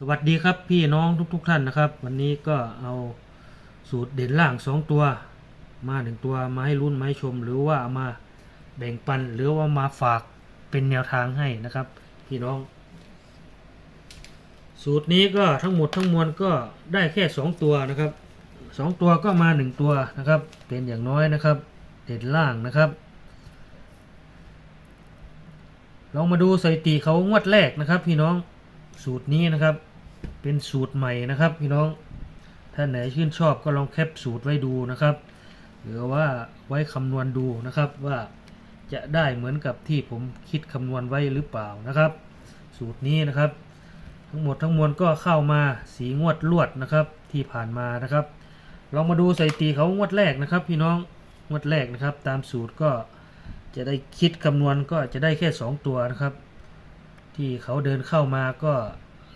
สวัสดีครับพี่น้องทุกๆทท่านนะครับ วันนี้ก็เอาสูตรเด่นล่างสองตัว มาหนึ่งตัวมาให้รุ่นมาให้ชม หรือว่าเอามาแบ่งปันหรือว่ามาฝากเป็นแนวทางให้นะครับ พี่น้อง สูตรนี้ก็ทั้งหมดทั้งมวลก็ได้แค่สองตัวนะครับสองตัวก็มาหนึ่งตัวนะครับ เป็นอย่างน้อยนะครับ เด่นล่างนะครับลองมาดูสถิติเขางวดแรกนะครับ พี่น้อง สูตรนี้นะครับ เป็นสูตรใหม่นะครับ พี่น้องท่านไหนชื่นชอบก็ลองแคปสูตรไว้ดูนะครับ หรือว่าไว้คำนวณดูนะครับว่าจะได้เหมือนกับที่ผมคิดคำนวณไว้หรือเปล่านะครับ สูตรนี้นะครับ ทั้งหมดทั้งมวลก็เข้ามาสีงวดลวดนะครับที่ผ่านมานะครับลองมาดูสถิติเขางวดแรกนะครับ พี่น้องงวดแรกนะครับ ตามสูตรก็จะได้คิดคำนวณก็จะได้แค่ 2 ตัวนะครับ ที่เขาเดินเข้ามาก็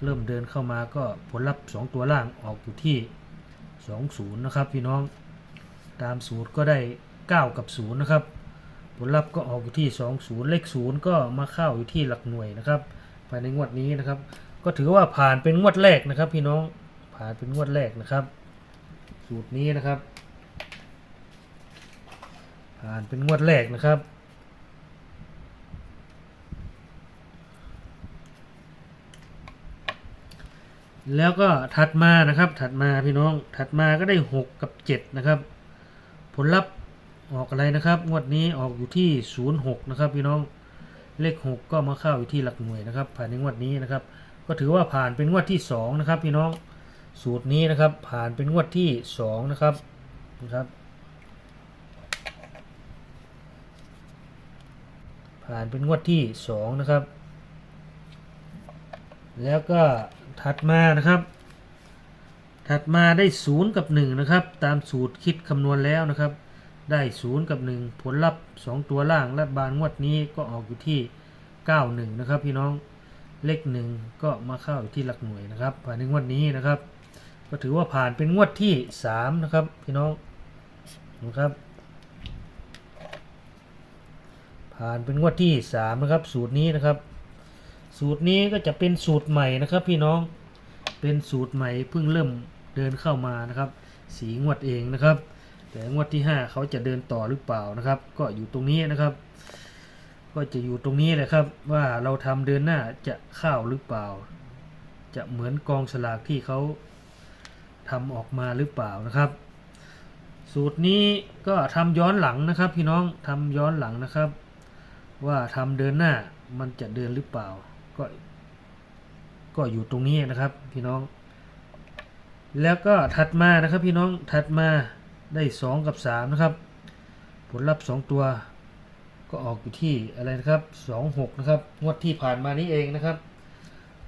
เริ่มเดินเข้ามาก็ผลลัพธ์ 2 ตัวล่างออกอยู่ที่ 20 นะครับพี่น้องตามสูตรก็ได้ 9 กับ 0 นะครับ ผลลัพธ์ก็ออกอยู่ที่ 20 เลข 0 ก็มาเข้าอยู่ที่หลักหน่วยนะครับ ภายในงวดนี้นะครับ ก็ถือว่าผ่านเป็นงวดแรกนะครับ พี่น้องผ่านเป็นงวดแรกนะครับ สูตรนี้นะครับ ผ่านเป็นงวดแรกนะครับ แล้วก็ถัดมานะครับ ถัดมาพี่น้องถัดมาก็ได้ 6 กับ 7 นะครับ ผลลัพธ์ออกอะไรนะครับ งวดนี้ออกอยู่ที่ 06 นะครับ พี่น้องเลข 6 ก็มาเข้าอยู่ที่หลักหน่วยนะครับภายในงวดนี้นะครับ ก็ถือว่าผ่านเป็นงวดที่ 2 นะครับ พี่น้องสูตรนี้นะครับ ผ่านเป็นงวดที่ 2 นะครับนะครับ ผ่านเป็นงวดที่ 2 นะครับ แล้วก็ ถัดมานะครับ ถัดมาได้ 0 กับ 1 นะครับ ตามสูตรคิดคำนวณแล้วนะครับ ได้ 0 กับ 1 ผลลัพธ์ 2 ตัวล่างและบานงวดนี้ก็ออกอยู่ที่ 91 นะครับ พี่น้องเลข1ก็มาเข้าอยู่ที่หลักหน่วยนะครับภายในงวดนี้นะครับ ก็ถือว่าผ่านเป็นงวดที่ 3 นะครับ พี่น้องนะครับ ผ่านเป็นงวดที่ 3 นะครับ สูตรนี้นะครับ สูตรนี้ก็จะเป็นสูตรใหม่นะครับ พี่น้อง เป็นสูตรใหม่เพิ่งเริ่มเดินเข้ามานะครับสีงวดเองนะครับ แต่งวดที่ 5 เขาจะเดินต่อหรือเปล่านะครับ ก็อยู่ตรงนี้นะครับ ก็จะอยู่ตรงนี้แหละครับ ว่าเราทำเดินหน้าจะเข้าหรือเปล่า จะเหมือนกองสลากที่เขาทำออกมาหรือเปล่านะครับ สูตรนี้ก็ทำย้อนหลังนะครับ พี่น้องทำย้อนหลังนะครับ ว่าทำเดินหน้ามันจะเดินหรือเปล่า ก็ ก็อยู่ตรงนี้นะครับพี่น้อง แล้วก็ถัดมานะครับพี่น้องถัดมาได้ 2 กับ 3 นะครับ ผลลัพธ์ 2 ตัวก็ออกอยู่ที่อะไรนะครับ26นะครับงวดที่ผ่านมานี้เองนะครับ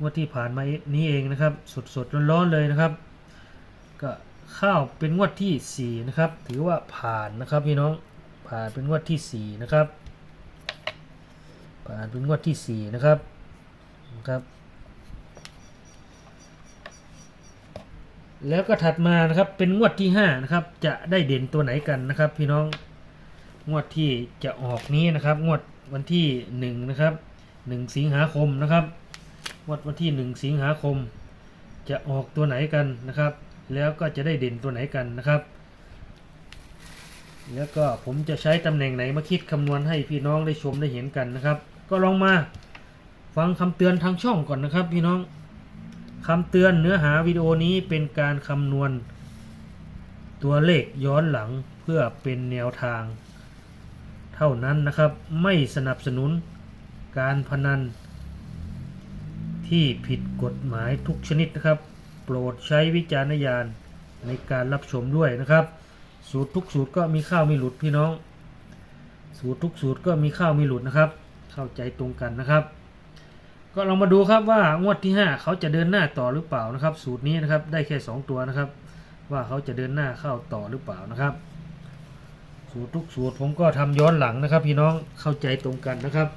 งวดที่ผ่านมานี้เองนะครับ สดสดๆร้อนๆเลยนะครับ ก็ข้าวเป็นงวดทีสี่4นะครับ ถือว่าผ่านนะครับพี่น้องผ่านเป็นงวดทีสี่4นะครับผ่านเป็นงวดที่4นะครับนะครับ แล้วก็ถัดมานะครับเป็นงวดที่5นะครับจะได้เด่นตัวไหนกันนะครับ พี่น้องงวดที่จะออกนี้นะครับ งวดวันที่1นะครับ1สิงหาคมนะครับงวดวันที่ 1 สิงหาคม จะออกตัวไหนกันนะครับ แล้วก็จะได้เด่นตัวไหนกันนะครับ แล้วก็ผมจะใช้ตำแหน่งไหนมาคิดคำนวณให้พี่น้องได้ชมได้เห็นกันนะครับ ก็ลองมาฟังคำเตือนทางช่องก่อนนะครับ พี่น้อง คำเตือนเนื้อหาวิดีโอนี้เป็นการคำนวณ ตัวเลขย้อนหลังเพื่อเป็นแนวทาง เท่านั้นนะครับ ไม่สนับสนุนการพนัน ที่ผิดกฎหมายทุกชนิดนะครับ โปรดใช้วิจารณญาณในการรับชมด้วยนะครับ สูตรทุกสูตรก็มีข้าวมีหลุดพี่น้อง สูตรทุกสูตรก็มีข้าวมีหลุดนะครับ เข้าใจตรงกันนะครับ ก็ลองมาดูครับว่างวดที่ 5 เขาจะเดินหน้าต่อหรือเปล่านะครับ สูตรนี้นะครับได้แค่ 2 ตัวนะครับ ว่าเขาจะเดินหน้าเข้าต่อหรือเปล่านะครับ สูตรทุกสูตรผมก็ทำย้อนหลังนะครับ พี่น้องเข้าใจตรงกันนะครับ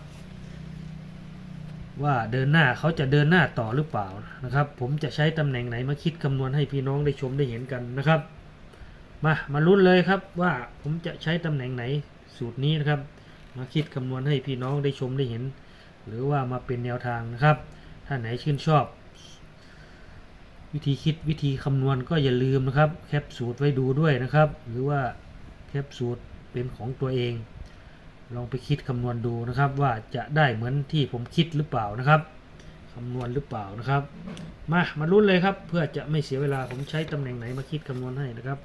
ว่าเดินหน้าเขาจะเดินหน้าต่อหรือเปล่านะครับ ผมจะใช้ตำแหน่งไหนมาคิดคำนวณให้พี่น้องได้ชมได้เห็นกันนะครับ มามาลุ้นเลยครับว่าผมจะใช้ตำแหน่งไหนสูตรนี้นะครับ มาคิดคำนวณให้พี่น้องได้ชมได้เห็น หรือว่ามาเป็นแนวทางนะครับ ถ้าไหนชื่นชอบ วิธีคิดวิธีคำนวณก็อย่าลืมนะครับ แคปสูตรไว้ดูด้วยนะครับ หรือว่าแคปสูตรเป็นของตัวเอง ลองไปคิดคำนวณดูนะครับ ว่าจะได้เหมือนที่ผมคิดหรือเปล่านะครับคำนวณหรือเปล่านะครับ มามาลุ้นเลยครับ เพื่อจะไม่เสียเวลาผมใช้ตำแหน่งไหนมาคิดคำนวณให้นะครับ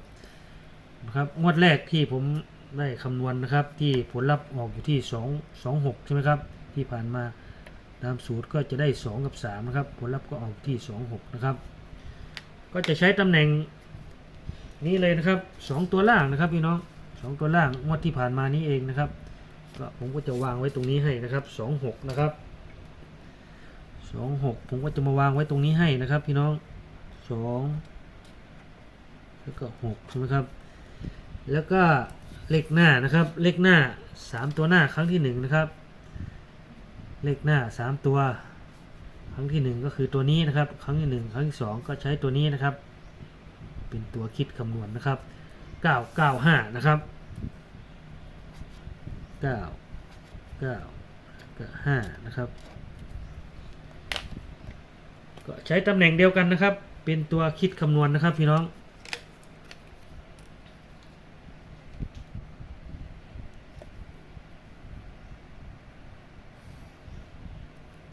นะครับงวดแรกที่ผมได้คำนวณนะครับ ที่ผลลัพธ์ออกอยู่ที่ 2 2 6 ใช่ไหมครับ ที่ผ่านมาตามสูตรก็จะได้ 2 กับ3นะครับผลลัพธ์ก็ออกที่ 2 6 นะครับ ก็จะใช้ตำแหน่งนี้เลยนะครับ 2 ตัวล่างนะครับพี่น้อง 2 ตัวล่างงวดที่ผ่านมานี้เองนะครับก็ผมก็จะวางไว้ตรงนี้ให้นะครับ 26 นะครับ 26 ผมก็จะมาวางไว้ตรงนี้ให้นะครับพี่น้อง 2 แล้วก็6ใช่ไหมครับ แล้วก็เลขหน้านะครับเลขหน้า 3 ตัวหน้าครั้งที่ 1 นะครับ เลขหน้า 3 ตัว ครั้งที่ 1 ก็คือตัวนี้นะครับ ครั้งที่ 1 ครั้งที่ 2 ก็ใช้ตัวนี้นะครับ เป็นตัวคิดคำนวณนะครับ 995 นะครับ 9 9ก็5นะครับ ก็ใช้ตำแหน่งเดียวกันนะครับ เป็นตัวคิดคำนวณนะครับพี่น้อง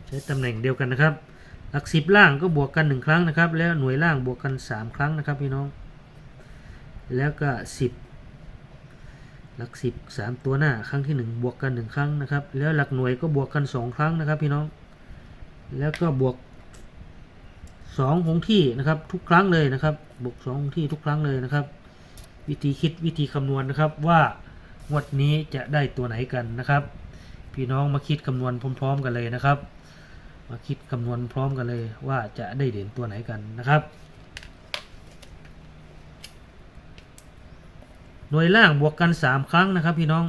ใช้ตำแหน่งเดียวกันนะครับ หลักสิบล่างก็บวกกันหนึ่งครั้งนะครับ แล้วหน่วยล่างบวกกันสามครั้งนะครับพี่น้อง แล้วก็สิบหลักสิบสามตัวหน้าครั้งที่หนึ่งบวกกันหนึ่งครั้งนะครับ แล้วหลักหน่วยก็บวกกันสองครั้งนะครับพี่น้อง แล้วก็บวกสองคงที่นะครับทุกครั้งเลยนะครับ บวกสองคงที่ทุกครั้งเลยนะครับ วิธีคิดวิธีคำนวณนะครับว่างวดนี้จะได้ตัวไหนกันนะครับ พี่น้องมาคิดคำนวณพร้อม ๆ กันเลยนะครับ มาคิดคำนวณพร้อมกันเลยว่าจะได้เด่นตัวไหนกันนะครับ หน่วยล่างบวกกัน 3 ครั้งนะครับพี่น้อง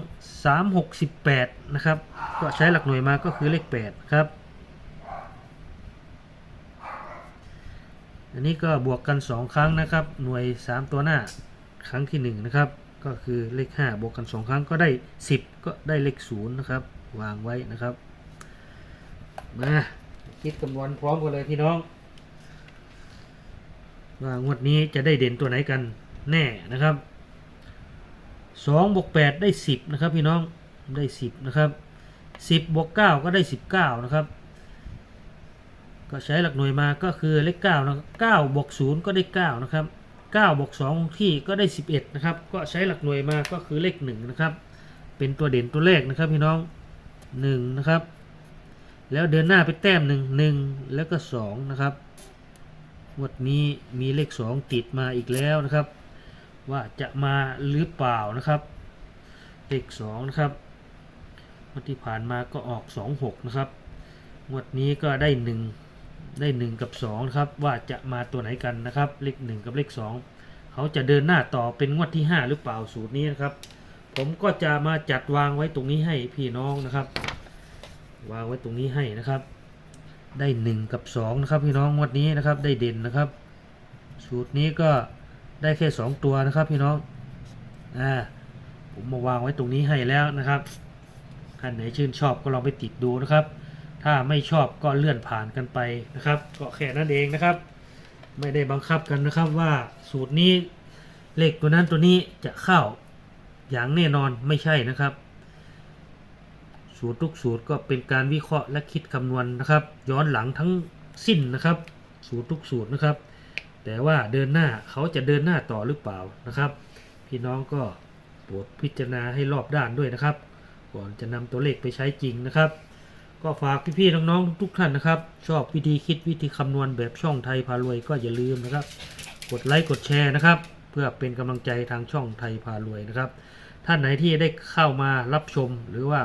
368 นะครับ ก็ใช้หลักหน่วยมาก็คือเลข 8 ครับ อันนี้ก็บวกกัน 2 ครั้งนะครับ หน่วย 3 ตัวหน้าครั้งที่ 1 นะครับ ก็คือเลข 5 บวกกัน 2 ครั้งก็ได้ 10 ก็ได้เลข 0 นะครับ วางไว้นะครับ มา คิดคำนวณพร้อมกันเลยพี่น้องว่างวดนี้จะได้เด่นตัวไหนกันแน่นะครับสองบวกแปดได้สิบนะครับพี่น้องได้สิบนะครับสิบบวกเก้าก็ได้สิบเก้านะครับ ก็ใช้หลักหน่วยมาก็คือเลขเก้านะเก้าบวกศูนย์ก็ได้เก้านะครับเก้าบวกสองที่ก็ได้สิบเอ็ดนะครับ ก็ใช้หลักหน่วยมาก็คือเลขหนึ่งนะครับ เป็นตัวเด่นตัวเลขนะครับพี่น้องหนึ่งนะครับ แล้วเดินหน้าไปแต้มหนึ่งหนึ่งแล้วก็สองนะครับงวดนี้มีเลขสองติดมาอีกแล้วนะครับ ว่าจะมาหรือเปล่านะครับเลขสองนะครับงวดที่ผ่านมาก็ออกสองหกนะครับงวดนี้ก็ได้หนึ่งได้หนึ่งกับสองนะครับว่าจะมาตัวไหนกันนะครับเลขหนึ่งกับเลขสองเขาจะเดินหน้าต่อเป็นงวดที่ห้าหรือเปล่าสูตรนี้นะครับ ผมก็จะมาจัดวางไว้ตรงนี้ให้พี่น้องนะครับ วางไว้ตรงนี้ให้นะครับ ได้หนึ่งกับสองนะครับพี่น้องงวดนี้นะครับได้เด่นนะครับ สูตรนี้ก็ได้แค่สองตัวนะครับพี่น้องอ่าผมมาวางไว้ตรงนี้ให้แล้วนะครับท่านไหนชื่นชอบก็ลองไปติดดูนะครับ ถ้าไม่ชอบก็เลื่อนผ่านกันไปนะครับ ก็แค่นั้นเองนะครับ ไม่ได้บังคับกันนะครับว่าสูตรนี้เลขตัวนั้นตัวนี้จะเข้าอย่างแน่นอนไม่ใช่นะครับ สูตรทุกสูตรก็เป็นการวิเคราะห์และคิดคำนวณนะครับ ย้อนหลังทั้งสิ้นนะครับ สูตรทุกสูตรนะครับ แต่ว่าเดินหน้าเขาจะเดินหน้าต่อหรือเปล่านะครับ พี่น้องก็โปรดพิจารณาให้รอบด้านด้วยนะครับ ก่อนจะนำตัวเลขไปใช้จริงนะครับ ก็ฝากพี่ๆน้องๆทุกท่านนะครับ ชอบวิธีคิดวิธีคำนวณแบบช่องไทยพารวยก็อย่าลืมนะครับ กดไลค์กดแชร์นะครับ เพื่อเป็นกำลังใจทางช่องไทยพารวยนะครับ ท่านไหนที่ได้เข้ามารับชมหรือว่า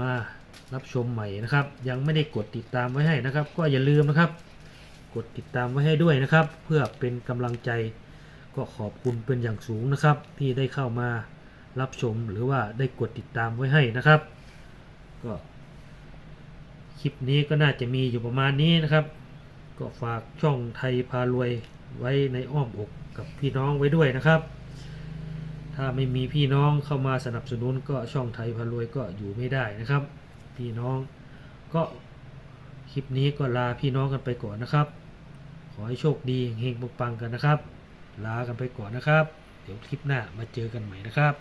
มารับชมใหม่นะครับ ยังไม่ได้กดติดตามไว้ให้นะครับ ก็อย่าลืมนะครับ กดติดตามไว้ให้ด้วยนะครับ เพื่อเป็นกำลังใจก็ขอบคุณเป็นอย่างสูงนะครับ ที่ได้เข้ามารับชมหรือว่าได้กดติดตามไว้ให้นะครับ ก็คลิปนี้ก็น่าจะมีอยู่ประมาณนี้นะครับ ก็ฝากช่องไทยพารวยไว้ในอ้อมอกกับพี่น้องไว้ด้วยนะครับ ถ้าไม่มีพี่น้องเข้ามาสนับสนุนก็ช่องไทยพารวยก็อยู่ไม่ได้นะครับ พี่น้องก็คลิปนี้ก็ลาพี่น้องกันไปก่อนนะครับ ขอให้โชคดีเฮงปังๆกันนะครับ ลากันไปก่อนนะครับ เดี๋ยวคลิปหน้ามาเจอกันใหม่นะครับ